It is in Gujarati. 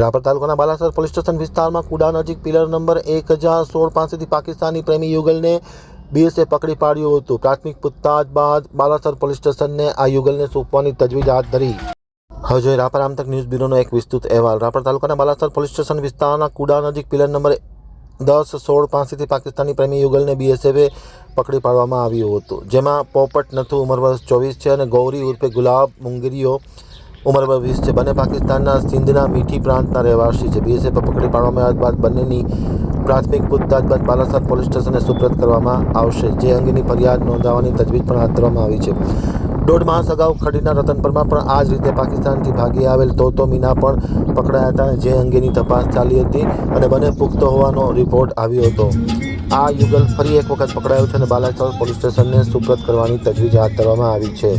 રાપર તાલુકાના બાલાસર પોલીસ સ્ટેશન વિસ્તારમાં કુડા નજીક પિલર નંબર એક હજાર સોળ પાસેથી પાકિસ્તાની પ્રેમી યુગલને બીએસએ પકડી પાડ્યું હતું. પ્રાથમિક પૂછતાછ બાદ બાલાસર પોલીસ સ્ટેશનને આ યુગલને સોંપવાની તજવીજ હાથ ધરી. હજુ રાપર આમતક ન્યૂઝ બ્યુરોનો એક વિસ્તૃત અહેવાલ. રાપર તાલુકાના બાલાસર પોલીસ સ્ટેશન વિસ્તારના કુડા નજીક પિલર નંબર દસ સોળ પાસેથી પાકિસ્તાની પ્રેમી યુગલને બીએસએફે પકડી પાડવામાં આવ્યું હતું. જેમાં પોપટ નથુ ઉંમર વર્ષ ચોવીસ છે અને ગૌરી ઉર્ફે ગુલાબ મુંગરીઓ ઉંમર વીસ છે. બંને પાકિસ્તાનના સિંધના મીઠી પ્રાંતના રહેવાસી છે. બીએસએફ પકડી પાડવામાં આવ્યા બાદ બંનેની પ્રાથમિક પૂછતાછ બાદ બાલાસર પોલીસ સ્ટેશને સુપ્રત કરવામાં આવશે, જે અંગેની ફરિયાદ નોંધાવવાની તજવીજ પણ હાથ ધરવામાં આવી છે. દોઢ માસ અગાઉ ખડીના રતનપરમાં પણ આ જ રીતે પાકિસ્તાનથી ભાગી આવેલ તોતો મીના પણ પકડાયા હતા, જે અંગેની તપાસ ચાલી હતી અને બંને પુખ્ત હોવાનો રિપોર્ટ આવ્યો હતો. આ યુગલ ફરી એક વખત પકડાયું છે અને બાલાસર પોલીસ સ્ટેશનને સુપ્રત કરવાની તજવીજ હાથ ધરવામાં આવી છે.